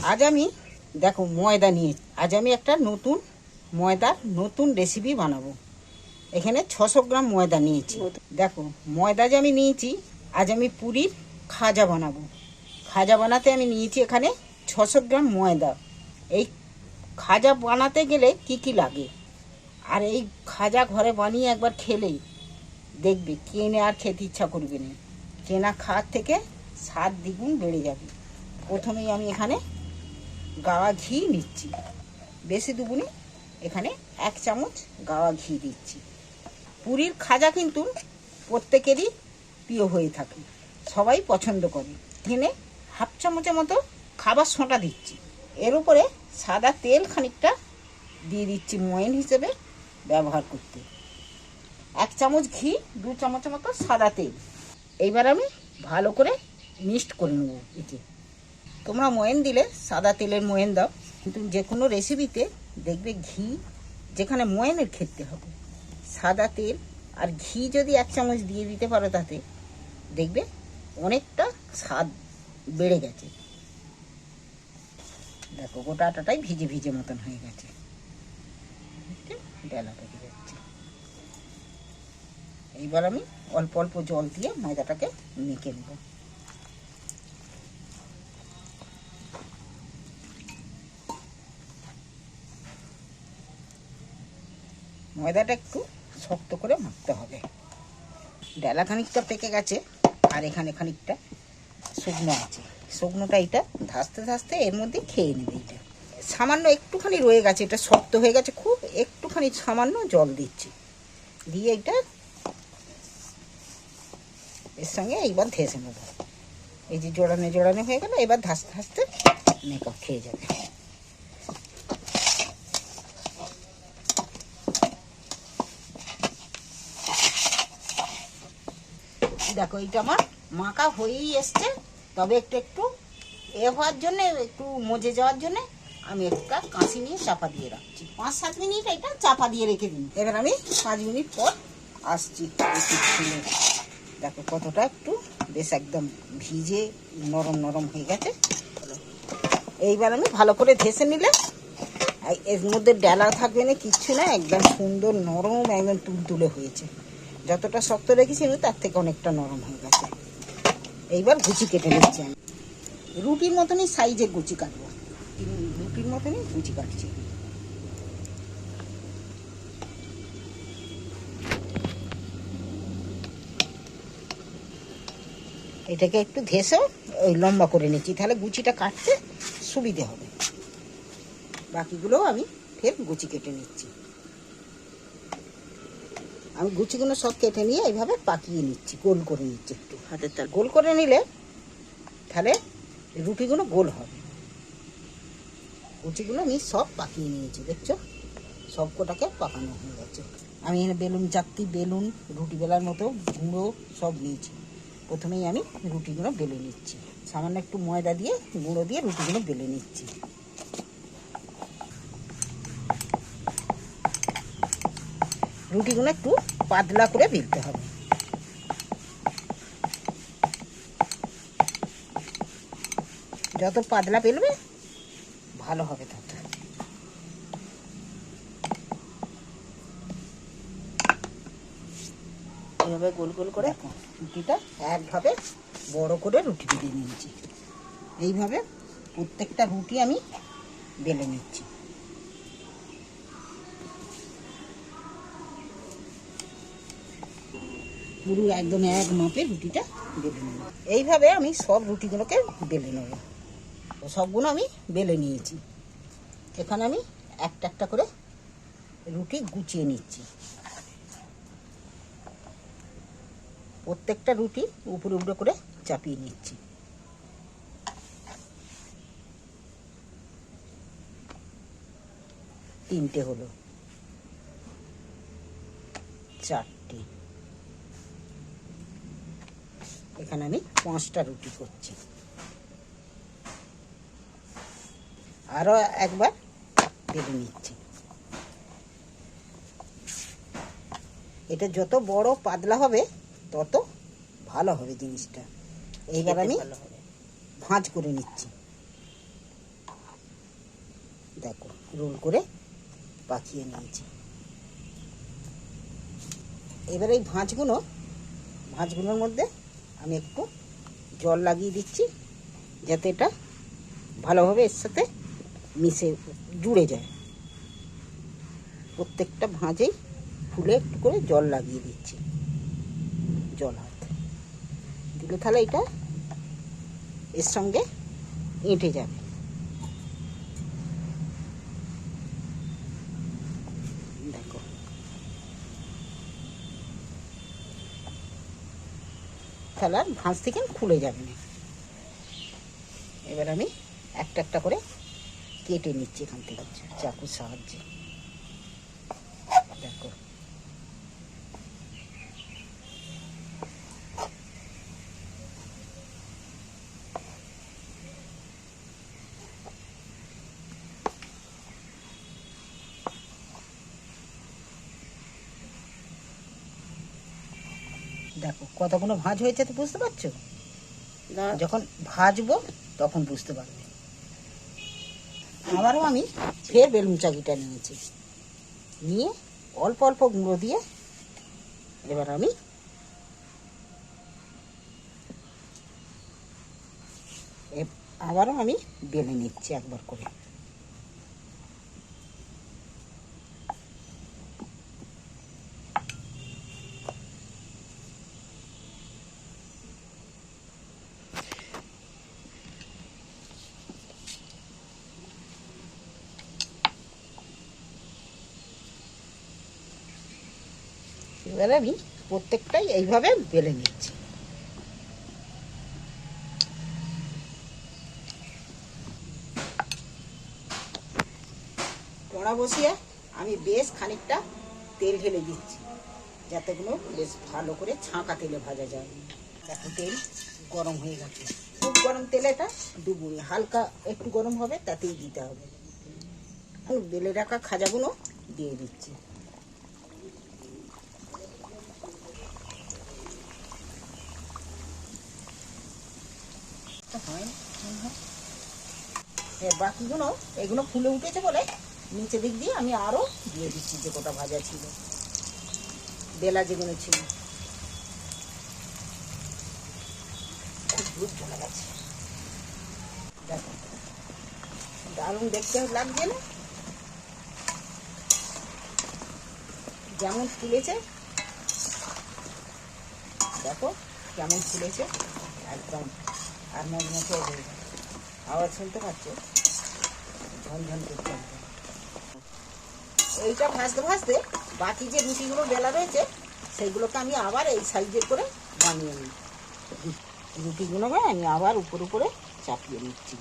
আজ আমি, দেখো, ময়দা নিয়ে, আজ আমি একটা নতুন ময়দার নতুন রেসিপি বানাবো। এখানে ছশো গ্রাম ময়দা নিয়েছি। দেখো, ময়দা যে আমি নিয়েছি, আজ আমি পুরীর খাজা বানাবো। খাজা বানাতে আমি নিয়েছি এখানে ছশো গ্রাম ময়দা। এই খাজা বানাতে গেলে কি কি লাগে? আর এই খাজা ঘরে বানিয়ে একবার খেলেই দেখবে, কেনে আর খেতে ইচ্ছা করবে না। কেনা খাওয়ার থেকে স্বাদ দ্বিগুণ বেড়ে যাবে। প্রথমেই আমি এখানে গাওয়া ঘি নিচ্ছি। বেশি দুগুনি এখানে এক চামচ গাওয়া ঘি দিচ্ছি। পুরীর খাজা কিন্তু প্রত্যেকেরই প্রিয় হয়ে থাকে। সবাই পছন্দ করে। এখানে হাফ চামচের মতো খাবার সোঁটা দিচ্ছি। এর উপরে সাদা তেল খানিকটা দিয়ে দিচ্ছি ময়েন হিসেবে ব্যবহার করতে। এক চামচ ঘি, দু চামচের মতো সাদা তেল। এইবার আমি ভালো করে মিক্সড করে নেব এটি তোমরা ময়েন দিলে, সাদা তেলের ময়েন দাও, কিন্তু যে কোনো রেসিপিতে দেখবে ঘি, যেখানে ময়েনের খেতে হবে। সাদা তেল আর ঘি যদি এক চামচ দিয়ে দিতে পারো তাতে, দেখবে অনেকটা স্বাদ বেড়ে গেছে। দেখো, গোটা আটাটাই ভিজে ভিজে মতন হয়ে গেছে। ডেলা পেকে যাচ্ছে। এইবার আমি অল্প অল্প জল দিয়ে ময়দাটাকে মেখে নেব। ময়দাটা একটু শক্ত করে মাখতে হবে। ডেলা খানিকটা পেকে গেছে, আর এখানে খানিকটা শুকনো আছে। শুকনোটা এটা ধাসতে ধাসতে এর মধ্যে খেয়ে নেবে এটা। সামান্য একটুখানি রয়ে গেছে, এটা শক্ত হয়ে গেছে, খুব একটুখানি সামান্য জল দিচ্ছি। দিয়ে এটা এর সঙ্গে এইবার ধেসে নেব। এই যে জোড়ানো জোড়ানো হয়ে গেল, এবার ধাসতে ধাসতে মেকআপ খেয়ে যাবে। দেখো, এইটা আমার মাখা হয়েই এসছে। তবে একটু একটু এ হওয়ার জন্য, একটু মজে যাওয়ার জন্য আমি একটা কাঁচি নিয়ে চাপা দিয়ে রাখছি। পাঁচ, সাত মিনিট এটা চাপা দিয়ে রেখে দিন। এবার আমি পাঁচ মিনিট পর আসছি দেখো কতটা একটু বেশ একদম ভিজে, নরম নরম হয়ে গেছে। এইবার আমি ভালো করে ধেসে নিলে এর মধ্যে ডেলা থাকবে না, কিচ্ছু না, একদম সুন্দর নরম, একদম তুলতুলে হয়েছে। যতটা শক্ত রেখেছি তার থেকে অনেকটা নরম হয়ে গেছে। এইবার গুচি কেটে নিচ্ছি আমি। রুটির মতনই সাইজের গুচি কাটবো। রুটির মতনই গুচি কাটছি। এটাকে একটু ধেসে ওই লম্বা করে নিচ্ছি। তাহলে গুচিটা কাটতে সুবিধে হবে। বাকিগুলোও আমি ফের গুচি কেটে নিচ্ছি। আমি গুচিগুলো সব কেটে নিয়ে এইভাবে পাকিয়ে নিচ্ছি গোল করে নিচ্ছি একটু। হাতের তার গোল করে নিলে তাহলে রুটিগুলো গোল হবে। গুচিগুলো আমি সব পাকিয়ে নিয়েছি দেখছ? সব কটাকে পাকানো হয়ে গেছে। আমি এখানে বেলুন চাকতি বেলুন রুটি বেলার মতো গুঁড়ো সব নিয়েছি। প্রথমেই আমি রুটিগুলো বেলে নিচ্ছি। সামান্য একটু ময়দা দিয়ে গুঁড়ো দিয়ে রুটিগুলো বেলে নিচ্ছি। রুটিগুলো একটু পাতলা করে বেলতে হবে। যত পাতলা বেলবে ভালো হবে তত। এইভাবে গোল গোল করে রুটিটা একভাবে বড় করে রুটি বেলে নিয়েছি। এইভাবে প্রত্যেকটা রুটি আমি বেলে নিচ্ছি। পুরো একদম এক মাপে রুটিটা বেলে নেব। এইভাবে আমি সব রুটিগুলোকে বেলে নেব। সবগুলো আমি বেলে নিয়েছি। এখানে আমি একটা একটা করে রুটি গুছিয়ে নিচ্ছি। প্রত্যেকটা রুটি উপরে উপরে করে চাপিয়ে নিচ্ছি। তিনটে হলো। চারটে। এখানে আমি পাঁচটা রুটি করছি। আরও একবার বেড়ে নিচ্ছি। এটা যত বড় পাতলা হবে তত ভালো হবে জিনিসটা। এইবার আমি ভাঁজ করে নিচ্ছি। দেখো রোল করে পাকিয়ে নিয়েছি। এবার এই ভাঁজগুলো ভাঁজগুলোর মধ্যে আমি একটু জল লাগিয়ে দিচ্ছি, যাতে এটা ভালোভাবে এর সাথে মিশে, জুড়ে যায়। প্রত্যেকটা ভাঁজেই ফুলে একটু করে জল লাগিয়ে দিচ্ছি, জল হাত। দিলে তাহলে এটা এর সঙ্গে এঁটে যাবে দেখো তাহলে আর ভাঁজ থেকে খুলে যাবে। না এবার আমি একটা একটা করে কেটে নিচ্ছি এখান থেকে, চাকুর সাহায্যে। দেখো। দেখো কতগুলো ভাঁজ হয়েছে তো বুঝতে পারছ? যখন ভাজবো তখন বুঝতে পারবে। আবারও আমি ফের বেলুন চাকিটা নিয়েছি। নিয়ে অল্প অল্প গুঁড়ো দিয়ে এবার আমি আবারও আমি বেলে নিচ্ছি একবার করে। এবার আমি প্রত্যেকটাই এইভাবে বেলে নিচ্ছি। কড়া বসিয়ে আমি বেশ খানিকটা তেল ঢেলে দিচ্ছি, যাতে কোনো বেশ ভালো করে ছাঁকা তেলে ভাজা যায়। দেখো তেল গরম হয়ে গেছে। খুব গরম তেলে এটা ডুবুনি হালকা একটু গরম হবে তাতেই দিতে হবে। বেলে রাখা খাজাগুলো দিয়ে দিচ্ছি। তো হয় হয়। বাকিগুলো, এগুলো ফুলে উঠেছে বলে নিচে দিক দিয়ে আমি আরও দিয়ে দিচ্ছি যে কটা ভাজা ছিল, বেলা যেগুলো ছিল। খুব দূর চলে গেছে। দেখো, দারুণ দেখতে লাগছে না? যেমন ফুলেছে, দেখো, কেমন ফুলেছে, একদম। আর হয়ে গেছে আওয়াজ শুনতে পাচ্ছ। ঝনঝন করতে। এইটা ভাজতে ভাজতে বাকি যে রুটিগুলো বেলা রয়েছে, সেইগুলোকে আমি আবার এই সাইজে করে বানিয়ে নিই। রুটিগুলোকে আমি আবার উপর উপরে চাপিয়ে নিচ্ছি।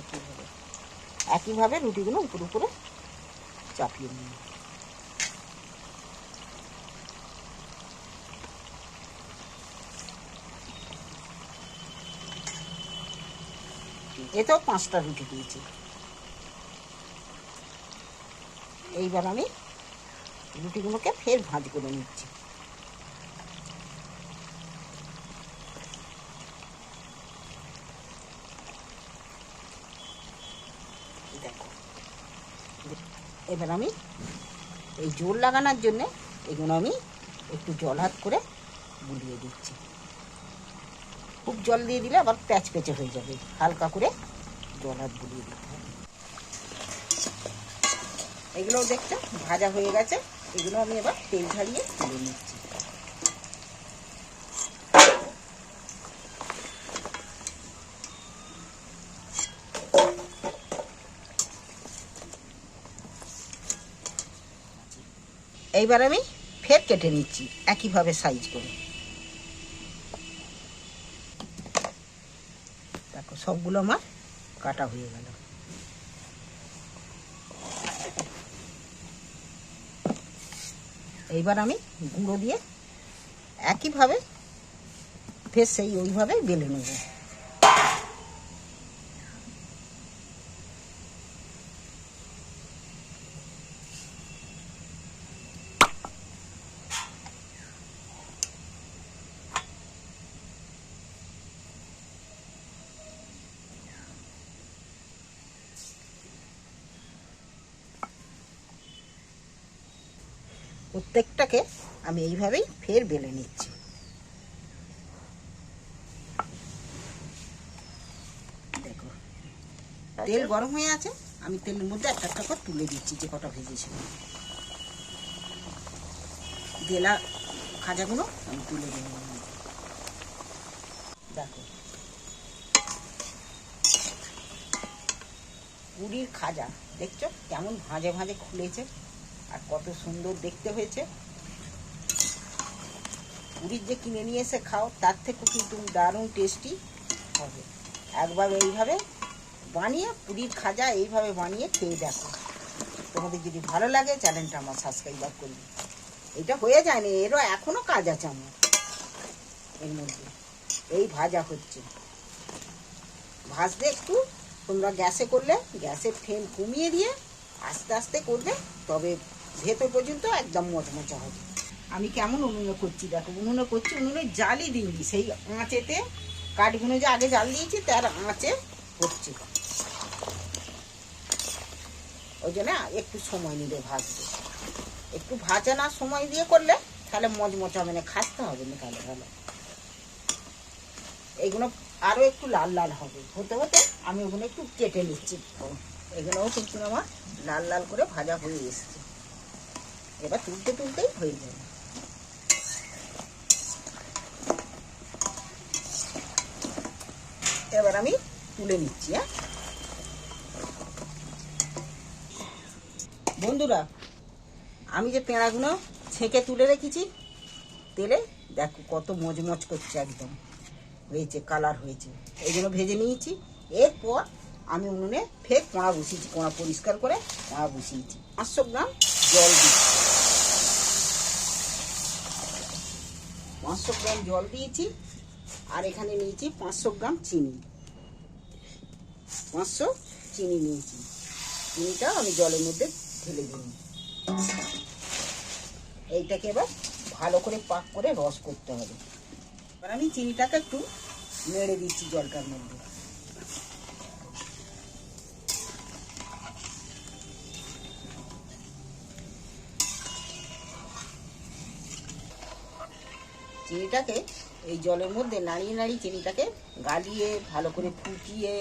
একইভাবে। একইভাবে রুটিগুলো উপর উপরে চাপিয়ে নিই। এতেও পাঁচটা রুটি দিয়েছি। এইবার আমি রুটিগুলোকে ফের ভাঁজ করে নিচ্ছি। দেখো, এবার আমি এই জোর লাগানোর জন্যে এগুলো আমি একটু জল হাত করে বুলিয়ে দিচ্ছি। খুব জল দিয়ে দিলে আবার প্যাচ পেচে হয়ে যাবে। হালকা করে জল হাত বুলিয়ে দিতে হবে। এগুলো দেখছ? ভাজা হয়ে গেছে। এগুলো আমি এবার তেল ঝাড়িয়ে তুলে নিচ্ছি। এইবার আমি ফের কেটে নিচ্ছি, একইভাবে সাইজ করে দেখো সবগুলো আমার কাটা হয়ে গেল। এইবার আমি গুঁড়ো দিয়ে একইভাবে ফের সেই ওইভাবে বেলে নেব। আমি এইভাবেই ফের বেলে নিচ্ছি। দেখো তেল গরম হয়ে আছে আমি তেলের মধ্যে একটা একটা করে তুলে দিচ্ছি যে কটা ভেজেছিলাম দেলা খাজাগুলো আমি তুলে দেবো। মধ্যে। দেখো। পুরীর খাজা দেখছ? কেমন ভাঁজে ভাঁজে খুলেছে আর কত সুন্দর দেখতে হয়েছে। পুরীর যে কিনে নিয়ে এসে খাও, তার থেকেও কিন্তু দারুণ টেস্টি হবে। একবার এইভাবে বানিয়ে পুরীর খাজা এইভাবে বানিয়ে খেয়ে দেখো। তোমাদের যদি ভালো লাগে, চ্যানেলটা আমার সাবস্ক্রাইব করবে। এটা হয়ে যায়নি, এরও এখনও কাজ আছে আমার। এর মধ্যে। এই ভাজা হচ্ছে। ভাজতে একটু তোমরা গ্যাসে করলে, গ্যাসের ফ্লেম কমিয়ে দিয়ে আস্তে আস্তে করবে, তবে ভেতর পর্যন্ত একদম মচমচা হবে। আমি কেমন উনুনে করছি দেখো, উনুনে করছি, উনুনে জালই দিইনি সেই আঁচেতে কাঠগুলো যে আগে জাল দিয়েছি, তার আঁচে হচ্ছে ওই জন্য একটু সময় নিলে ভাজতে। একটু ভাজা না সময় দিয়ে করলে তাহলে মচমচ হবে না খাসতে হবে না তাহলে ভালো। এইগুলো আরও একটু লাল লাল হবে। হতে হতে আমি ওগুলো একটু কেটে নিচ্ছি। এগুলোও কিন্তু আমার লাল লাল করে ভাজা হয়ে এসছে। এবার তুলতে তুলতেই হয়ে যাবে। এবার আমি তুলে নিচ্ছি হ্যাঁ? বন্ধুরা, আমি যে পেঁড়াগুলো ছেঁকে তুলে রেখেছি, তেলে দেখো কত মজমজ করছে একদম। হয়েছে কালার হয়েছে। এই জন্য ভেজে নিয়েছি, এরপর আমি উনুনে ফের কোঁড়া বসিয়েছি, কোঁড়া পরিষ্কার করে কোঁড়া বসিয়েছি। পাঁচশো গ্রাম জল দিচ্ছি পাঁচশো গ্রাম জল দিয়েছি আর এখানে নিয়েছি পাঁচশো গ্রাম চিনি। পাঁচশো চিনি নিয়েছি। চিনিটা আমি জলের মধ্যে ঢেলে দিই। এইটাকে এবার ভালো করে পাক করে রস করতে হবে। এবার আমি চিনিটাকে একটু নেড়ে দিচ্ছি জলটার মধ্যে। চিনিটাকে এই জলের মধ্যে নাড়িয়ে নাড়িয়ে চিনিটাকে গালিয়ে, ভালো করে ফুটিয়ে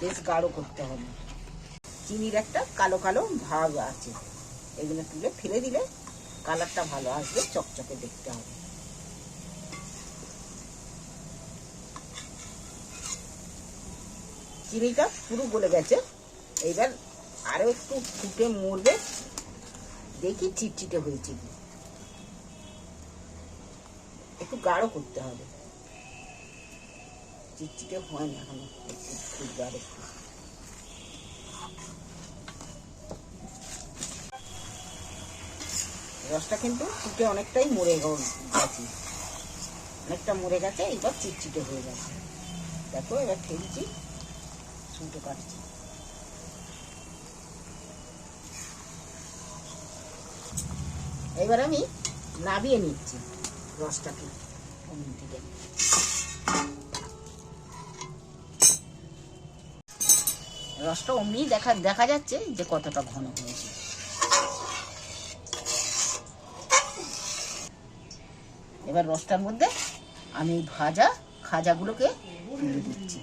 বেশ গাঢ় করতে হবে। চিনির একটা কালো কালো ভাগ আছে। এগুলো তুলে ফেলে দিলে কালারটা ভালো আসবে, চকচকে দেখতে হবে। চিনিটা পুরো গলে গেছে। এইবার আরও একটু ফুটে মরবে। দেখি চিটচিটে হয়েছে একটু গাঢ় করতে হবে। চিটচিটে হয় না এখনও একটু একটু। রসটা কিন্তু ফুটে অনেকটাই মরে গেছে। অনেকটা মরে গেছে, এবার চিটচিটে হয়ে গেছে। দেখো, এবার ঠেলছি ছুটো কাটছি। এবার আমি নাবিয়ে নিচ্ছি। রসটাকে ওখান থেকে রসটা অমনি দেখা দেখা যাচ্ছে যে কতটা ঘন হয়েছে। এবার রসটার মধ্যে আমি ভাজা খাজাগুলোকে তুলে দিচ্ছি।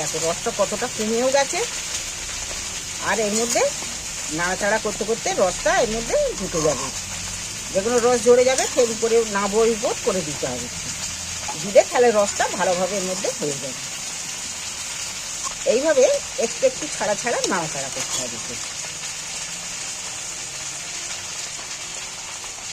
দেখো, রসটা কতটা কমেও গেছে। আর এর মধ্যে নাড়াচাড়া করতে করতে রসটা এর মধ্যে ঢুকে যাবে। যে কোনো রস ঝরে যাবে সেই উপরে না বই উপর করে দিতে হবে। দিলে তাহলে রসটা ভালোভাবে এর মধ্যে হয়ে যাবে। এইভাবে একটু একটু ছাড়া ছাড়া নাড়াচাড়া করতে হবে।